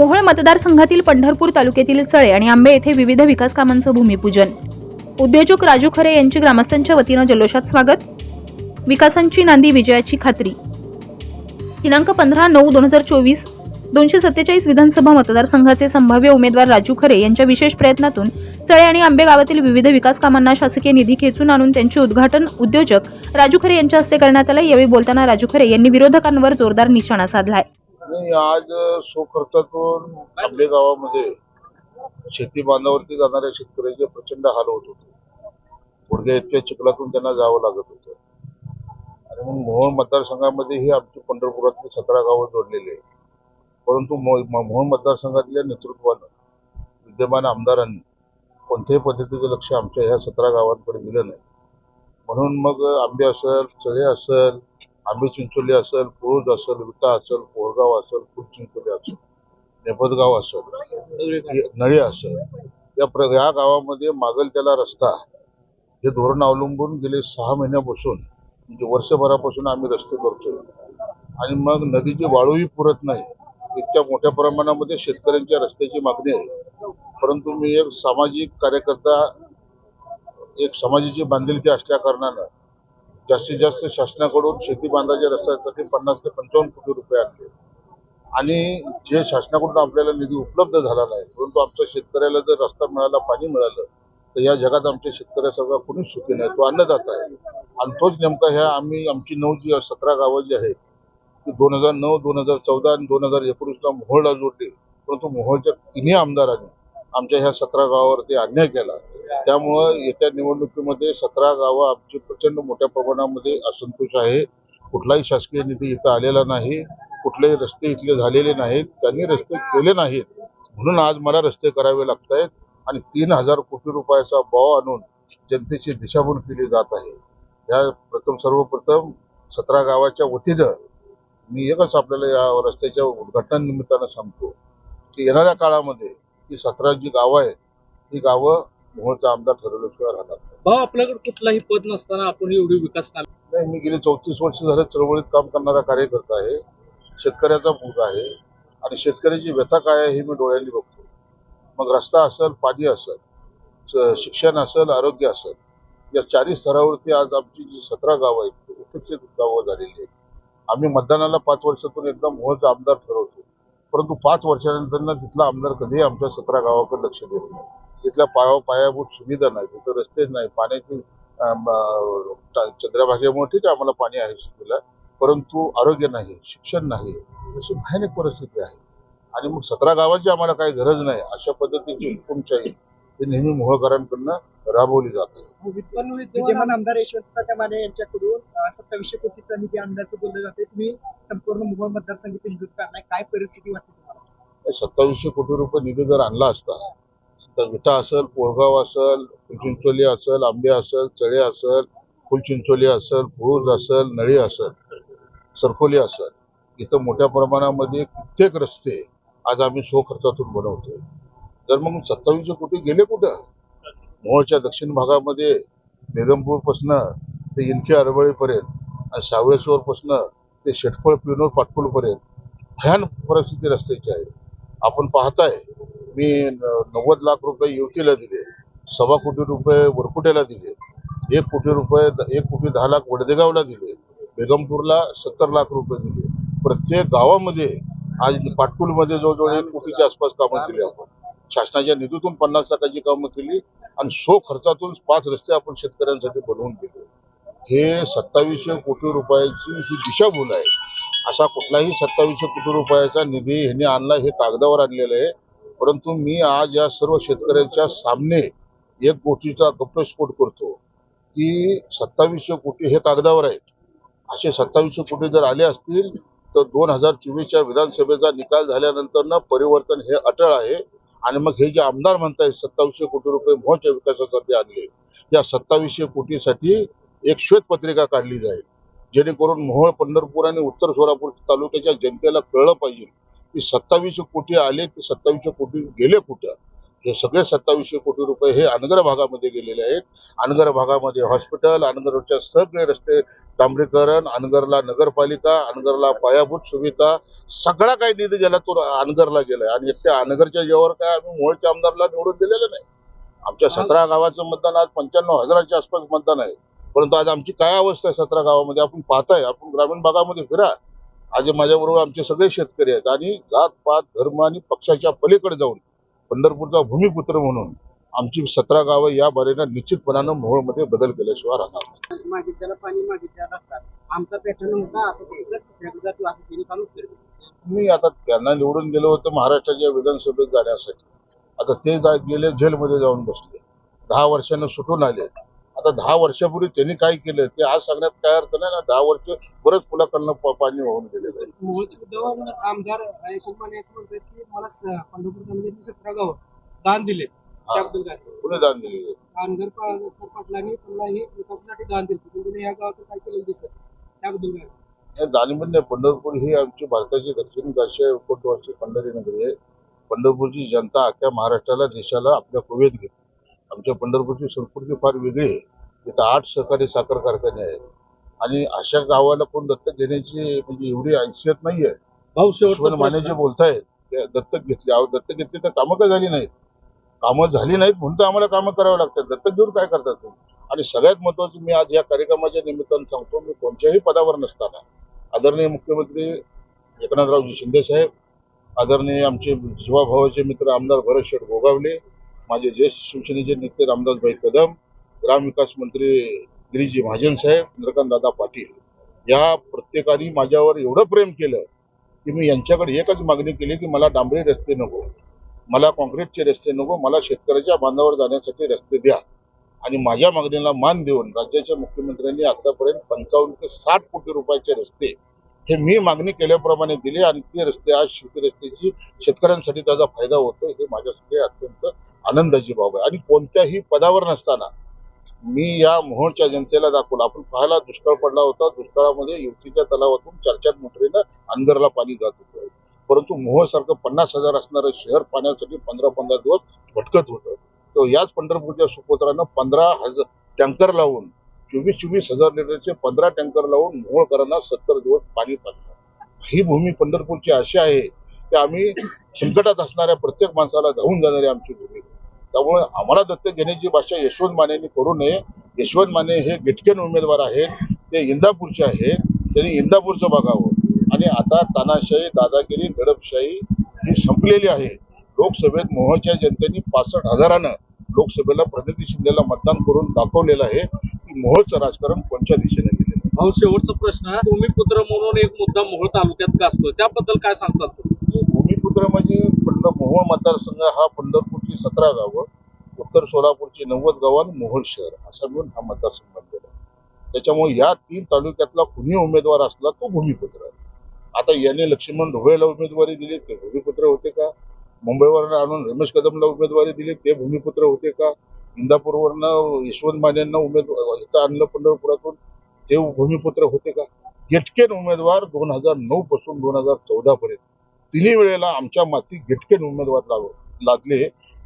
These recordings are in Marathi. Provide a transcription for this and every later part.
मोहोळ मतदारसंघातील पंढरपूर तालुक्यातील चळे आणि आंबे येथे विविध विकास कामांचं भूमिपूजन. उद्योजक राजू खरे यांची ग्रामस्थांच्या वतीनं जल्लोषात स्वागत. विकासांची नांदी विजयाची खात्री. दिनांक पंधरा नऊ दोन हजार चोवीस दोनशे सत्तेचाळीस विधानसभा मतदारसंघाचे संभाव्य उमेदवार राजू खरे यांच्या विशेष प्रयत्नातून चळे आणि आंबे गावातील विविध विकास कामांना शासकीय निधी खेचून आणून त्यांचे उद्घाटन उद्योजक राजू खरे यांच्या हस्ते करण्यात आलं यावेळी बोलताना राजू खरे यांनी विरोधकांवर जोरदार निशाणा साधलाय. मी आज स्वखर्चातून आंबे गावामध्ये शेती बांधावरती जाणाऱ्या शेतकऱ्याचे प्रचंड हाल होत होते. पुढच्या इतक्या चिखलातून त्यांना जावं लागत होतं. आणि मग मोहोळ मतदारसंघामध्ये ही आमची पंढरपुरातली सतरा गावं जोडलेली आहे परंतु मो- मोहोळ मतदारसंघातल्या नेतृत्वानं विद्यमान आमदारांनी कोणत्याही पद्धतीचं लक्ष आमच्या ह्या सतरा गावांकडे दिलं नाही. म्हणून मग आंबे असेल चळे असेल आंबे चिंचोली असेल पुरुज असेल विटा असेल पोरगाव असेल फुल चिंचोली असेल नेपदगाव असेल नळी असेल या प्र या गावामध्ये मागल त्याला रस्ता हे धोरण अवलंबून गेले सहा महिन्यापासून म्हणजे वर्षभरापासून आम्ही रस्ते करतोय. आणि मग नदीची वाळूही पुरत नाही. इतक्या मोठ्या प्रमाणामध्ये शेतकऱ्यांच्या रस्त्याची मागणी आहे. परंतु मी एक सामाजिक कार्यकर्ता एक समाजाची बांधिलकी असल्या कारणानं जास्तीत जास्त शासनाकडून शेती बांधाच्या रस्त्यासाठी पन्नास ते पंचावन्न कोटी रुपये आणले. आणि जे शासनाकडून आपल्याला निधी उपलब्ध झाला नाही परंतु आमच्या शेतकऱ्याला जर रस्ता मिळाला पाणी मिळालं तर या जगात आमच्या शेतकऱ्यासारखा कोणीच सुखी नाही. तो अन्नदाता आहे. आणि तोच नेमका ह्या आम्ही आमची नऊ जी सतरा गावं जी आहेत ती दोन हजार नऊ दोन हजार चौदा आणि दोन हजार एकोणीसला मोहोळला जोडली. परंतु मोहोळच्या तिन्ही आमदारांनी आमच्या ह्या सतरा गावावरती अन्याय केला. त्यामुळं येत्या निवडणुकीमध्ये सतरा गावं आमची प्रचंड मोठ्या प्रमाणामध्ये असंतोष आहे. कुठलाही शासकीय निधी इथं आलेला नाही. कुठलेही रस्ते इथले झालेले नाहीत. त्यांनी रस्ते केले नाहीत. म्हणून आज मला रस्ते करावे लागत आहेत आणि तीन हजार कोटी रुपयाचा भाव आणून जनतेची दिशाभूल केली जात आहे. या प्रथम सर्वप्रथम सतरा गावाच्या वतीनं मी एकच आपल्याला या रस्त्याच्या उद्घाटनानिमित्तानं सांगतो की येणाऱ्या काळामध्ये ही सतरा जी गावं आहेत ही गावं मोहोळचा आमदार ठरवल्याशिवाय राहणार. भाऊ आपल्याकडे कुठलाही पद नसताना आपण एवढी विकास नाही. मी गेली चौतीस वर्ष झालं चळवळीत काम करणारा कार्यकर्ता आहे. शेतकऱ्याचा मुलगा आहे. आणि शेतकऱ्याची व्यथा काय आहे हे मी डोळ्यांनी बघतो. मग रस्ता असेल पाणी असेल शिक्षण असेल आरोग्य असेल या चारही स्तरावरती आज आमची जी सतरा गावं आहेत उपेक्षित गावं झालेली आहेत. आम्ही मतदानाला पाच वर्षातून एकदा मोहचा आमदार ठरवतो. परंतु पाच वर्षानंतर तिथला आमदार कधीही आमच्या सतरा गावाकडे लक्ष देत नाही. तिथल्या पाया पायाभूत सुविधा नाही तिथं रस्ते नाही. पाण्याची चंद्रभागेमुळे ठीक आहे आम्हाला पाणी आहे शेतीला परंतु आरोग्य नाही शिक्षण नाही अशी भयानक परिस्थिती आहे. आणि मग सतरा गावाची आम्हाला काही गरज नाही अशा पद्धतीची हुकुमशाही ही नेहमी मोहळकरांकडनं राबवली जाते आमदार यशवंत माने यांच्याकडून सत्तावीसशे कोटीचा निधी आमदारचं बोललं जाते तुम्ही संपूर्ण मोहोळ काय परिस्थिती वाटते तुम्हाला? सत्तावीसशे कोटी रुपये निधी जर आणला असता तर विटा असेल पोरगाव असेल चिंचोली असेल आंबे असेल चळे असेल फुलचिंचोली असेल पुरुज असेल नळी असेल सरकोली असेल. इथं मोठ्या प्रमाणामध्ये कित्येक रस्ते आज आम्ही स्वखर्चातून बनवतो तर मग सत्तावीसशे कोटी गेले कुठं? मोहोळच्या दक्षिण भागामध्ये निगमपूरपासनं ते इनके अरवळीपर्यंत आणि सावळेश्वरपासनं ते शेटफळ पिनोर पाटपूलपर्यंत भयान परिस्थिती रस्त्याची आहे. आपण पाहताय मी नव्वद लाख रुपये युवतीला दिले सव्वा कोटी रुपये वरकुट्याला दिले एक कोटी रुपये एक कोटी दहा लाख वडदेगावला दिले बेगमपूरला सत्तर लाख रुपये दिले. प्रत्येक गावामध्ये आज पाटकुलमध्ये जवळजवळ एक कोटीच्या आसपास कामं केली आपण. शासनाच्या निधीतून पन्नास लाखाची कामं केली आणि सो खर्चातून पाच रस्ते आपण शेतकऱ्यांसाठी बनवून दिले. हे सत्तावीसशे कोटी रुपयाची ही दिशाभूल आहे. असा कुठलाही सत्तावीसशे कोटी रुपयाचा निधी ह्यांनी आणला हे कागदावर आणलेलं आहे. परंतु मी आज या सर्व शेतकऱ्यांच्या सामने एक गोष्टीचा गप्पस्फोट करतो की सत्तावीसशे कोटी हे कागदावर आहेत. असे सत्तावीसशे कोटी जर आले असतील तर दोन हजार चोवीसच्या विधानसभेचा निकाल झाल्यानंतर ना परिवर्तन हे अटळ आहे. आणि मग हे जे आमदार म्हणतायत सत्तावीसशे कोटी रुपये मोहच्या विकासासाठी आणले या सत्तावीसशे कोटीसाठी एक श्वेतपत्रिका काढली जाईल. जेणेकरून मोहोळ पंढरपूर आणि उत्तर सोलापूर तालुक्याच्या जनतेला कळलं पाहिजे. की सत्तावीसशे कोटी आले ते सत्तावीसशे कोटी गेले कुठं? हे सगळे सत्तावीसशे कोटी रुपये हे अनगर भागामध्ये गेलेले आहेत. अनगर भागामध्ये हॉस्पिटल अनगरच्या सगळे रस्ते डांबरीकरण अनगरला नगरपालिका अनगरला पायाभूत सुविधा सगळा काही निधी गेला तो अनगरला गेलाय. आणि त्या अनगरच्या जेव्हा काय आम्ही मोळच्या आमदारला निवडून दिलेलं नाही. आमच्या सतरा गावाचं मतदान आज पंच्याण्णव हजाराच्या आसपास मतदान आहे. परंतु आज आमची काय अवस्था आहे सतरा गावामध्ये? आपण पाहताय आपण ग्रामीण भागामध्ये फिरा. आज माझ्याबरोबर आमचे सगळे शेतकरी आहेत. आणि जात पात धर्म आणि पक्षाच्या पलीकडे जाऊन पंढरपूरचा भूमिपुत्र म्हणून आमची सतरा गावं या बारीनं निश्चितपणानं मोहोळमध्ये बदल केल्याशिवाय राहणार. मागितल्याला पाणी मागितल्याला आमचा पॅटर्न होता आता मी आता त्यांना निवडून गेलो होतो महाराष्ट्राच्या विधानसभेत जाण्यासाठी. आता ते जा गेले जेलमध्ये जाऊन बसले. दहा वर्षानं सुटून आले. आता दहा वर्षापूर्वी त्यांनी काय केलं ते आज सांगण्यात काय अर्थ नाही ना दहा वर्ष बरंच पुलाकडनं पाणी वाहून गेलेलं आहे. मोहोळचे उद्धव आमदार यशवंत माने असं म्हणतात की मला स- पंढरपूर तालुक्यातली सतरा गाव दान दिले. त्याबद्दल काय सांगता? कुणी दान अनगर पा- पाटलांनी हे विकासासाठी दान दिले पण तिने या गावात काय केलेलं दिसत त्याबद्दल काय हे पंढरपूर ही आमची भारताची दक्षिण काशीय कोटवर्षी पंढरी नगरी आहे. पंढरपूरची जनता अख्ख्या महाराष्ट्राला देशाला आपल्या कुवेत घेते. आमच्या पंढरपूरची संस्कृती फार वेगळी आहे. तिथं आठ सहकारी साखर कारखाने आहेत. आणि अशा गावाला कोण दत्तक घेण्याची म्हणजे एवढी हैसियत नाही आहे माने जे. बोलतायत ते दत्तक घेतली. अहो दत्तक घेतली तर कामं का झाली नाहीत? कामं झाली नाहीत म्हणून तर आम्हाला कामं करावं लागतात. दत्तक घेऊन काय करतात तुम्ही? आणि सगळ्यात महत्वाचं मी आज या कार्यक्रमाच्या निमित्तानं सांगतो मी कोणत्याही पदावर नसताना आदरणीय मुख्यमंत्री एकनाथरावजी शिंदे साहेब आदरणीय आमचे जीवाभावाचे मित्र आमदार भरत शेठ गोगावले माझे ज्येष्ठ शिवसेनेचे नेते रामदासभाई कदम ग्रामविकास मंत्री गिरीजी महाजन साहेब चंद्रकांतदादा पाटील. या प्रत्येकाने माझ्यावर एवढं प्रेम केलं की मी यांच्याकडे एकच मागणी केली की मला डांबरी रस्ते नको मला कॉन्क्रीटचे रस्ते नको मला शेतकऱ्याच्या बांधावर जाण्यासाठी रस्ते द्या. आणि माझ्या मागणीला मान देऊन राज्याच्या मुख्यमंत्र्यांनी आतापर्यंत पंचावन्न ते साठ कोटी रुपयाचे रस्ते हे मी मागणी केल्याप्रमाणे दिले आणि ते रस्ते आज शेती रस्त्याची शेतकऱ्यांसाठी त्याचा फायदा होतो हे माझ्यासाठी अत्यंत आनंदाची बाब आहे. आणि कोणत्याही पदावर नसताना मी या मोहोळच्या जनतेला दाखवलं. आपण पाहायला दुष्काळ पडला होता. दुष्काळामध्ये युवतीच्या तलावातून चार चार मोटरीनं अंदरला पाणी जात होतं. परंतु मोहोळ सारखं पन्नास हजार असणारं शहर पाण्यासाठी पंधरा पंधरा दिवस भटकत होतं. तर याच पंढरपूरच्या सुपुत्रानं पंधरा हजार टँकर लावून चोवीस चोवीस हजार लिटरचे पंधरा टँकर लावून मोहोळकरांना सत्तर दिवस पाणी पाजलं. ही भूमी पंढरपूरची अशी आहे की आम्ही संकटात असणाऱ्या प्रत्येक माणसाला धावून जाणारी आमची भूमी. त्यामुळे आम्हाला दत्तक घेण्याची भाषा यशवंत मानेंनी करू नये. यशवंत माने हे गिटकेन उमेदवार आहेत ते इंदापूरचे आहेत त्यांनी इंदापूरचं बघावं. आणि आता तानाशाही दादागिरी दडपशाही ही संपलेली आहे. लोकसभेत मोहोळच्या जनतेने पासष्ट हजारानं लोकसभेला प्रणिती शिंदेला मतदान करून दाखवलेलं आहे. मोहोळचं राजकारण कोणत्या दिशेने गेलेलं भाऊ शेवटचा प्रश्न भूमिपुत्र म्हणून एक मुद्दा मोहोळ तालुक्यात गाजतोय त्याबद्दल काय सांगताल तुम्ही? भूमिपुत्र म्हणजे पंढर मोहोळ मतदारसंघ हा पंढरपूरची सतरा गावं उत्तर सोलापूरची नव्वद गावं आणि मोहोळ शहर असा मिळून हा मतदारसंघ बनलेला आहे. त्याच्यामुळे या तीन तालुक्यातला कुणी उमेदवार असला तो भूमिपुत्र आहे. आता याने लक्ष्मण ढोबळेला उमेदवारी दिली ते भूमिपुत्र होते का? मुंबईवरनं आणून रमेश कदमला उमेदवारी दिली ते भूमिपुत्र होते का? इंदापूरवरनं यशवंत मानेंना उमेदवार इथं आणलं पंढरपुरातून ते भूमिपुत्र होते का? गेटकेन उमेदवार दोन हजार नऊ पासून दोन हजार चौदा पर्यंत. तिन्ही वेळेला आमच्या माती गिटकेन उमेदवार लागले.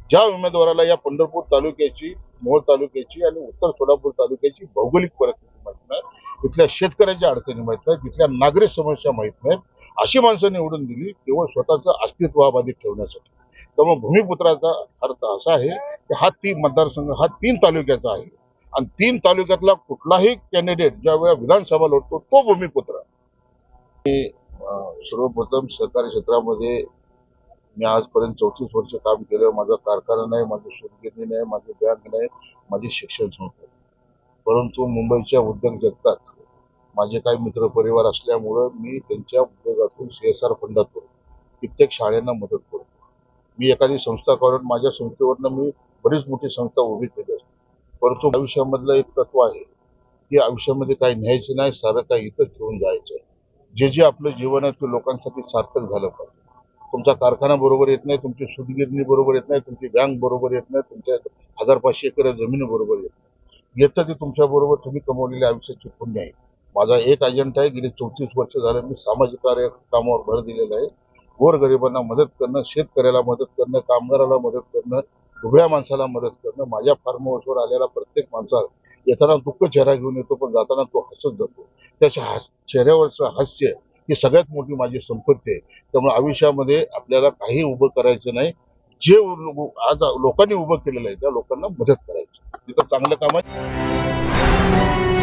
ज्या उमेदवाराला या पंढरपूर तालुक्याची मोहोळ तालुक्याची आणि उत्तर सोलापूर तालुक्याची भौगोलिक परिस्थिती माहीत नाही तिथल्या शेतकऱ्यांच्या अडचणी माहीत नाही तिथल्या नागरिक समस्या माहीत नाहीत अशी माणसं निवडून दिली केवळ स्वतःचं अस्तित्व अबाधित ठेवण्यासाठी. त्यामुळे भूमिपुत्राचा अर्थ असा आहे की हा तीन मतदारसंघ हा तीन तालुक्याचा आहे. आणि तीन तालुक्यातला कुठलाही कॅन्डिडेट ज्या वेळा विधानसभा लढतो तो भूमिपुत्र. सर्वप्रथम सहकारी क्षेत्रामध्ये मी आजपर्यंत चौतीस वर्ष काम केलं. माझा कारखाना नाही माझी सुरगिरणी नाही माझी बँक नाही माझी शिक्षण संस्था परंतु मुंबईच्या उद्योग जगतात. माझे काही मित्र परिवार असल्यामुळं मी त्यांच्या उद्योगातून सी एस आर फंडातून कित्येक शाळांना मदत करतो मी एखादी संस्था काढून माझ्या संस्थेवरनं मी बरीच मोठी संस्था उभी केली असते. परंतु आयुष्यामधलं एक तत्व आहे की आयुष्यामध्ये काही न्यायचं नाही सारं काही इथं ठेवून जायचं जे जे आपलं जीवन आहे ते लोकांसाठी सार्थक झालं पाहिजे. तुमचा कारखाना बरोबर येत नाही तुमची सुदगिरणी बरोबर येत नाही तुमची बँक बरोबर येत नाही तुमच्या हजार पाचशे एकर जमीन बरोबर येत नाही. येतं ते तुमच्याबरोबर तुम्ही कमवलेल्या आयुष्याची पुण्य आहे. माझा एक एजंट आहे गेली चौतीस वर्ष झालं मी सामाजिक कार्य कामावर भर दिलेला आहे. गोरगरिबांना मदत करणं शेतकऱ्याला मदत करणं कामगाराला मदत करणं दुबळ्या माणसाला मदत करणं माझ्या फार्म हाऊसवर आलेला प्रत्येक माणसा येताना दुःख चेहरा घेऊन येतो पण जाताना तो हसत जातो. त्याच्या हास चेहऱ्यावरचं हास्य ही सगळ्यात मोठी माझी संपत्ती आहे. त्यामुळे आयुष्यामध्ये आपल्याला काही उभं करायचं नाही. जे आज लोकांनी उभं केलेलं आहे त्या लोकांना मदत करायची. तिथं चांगलं काम आहे.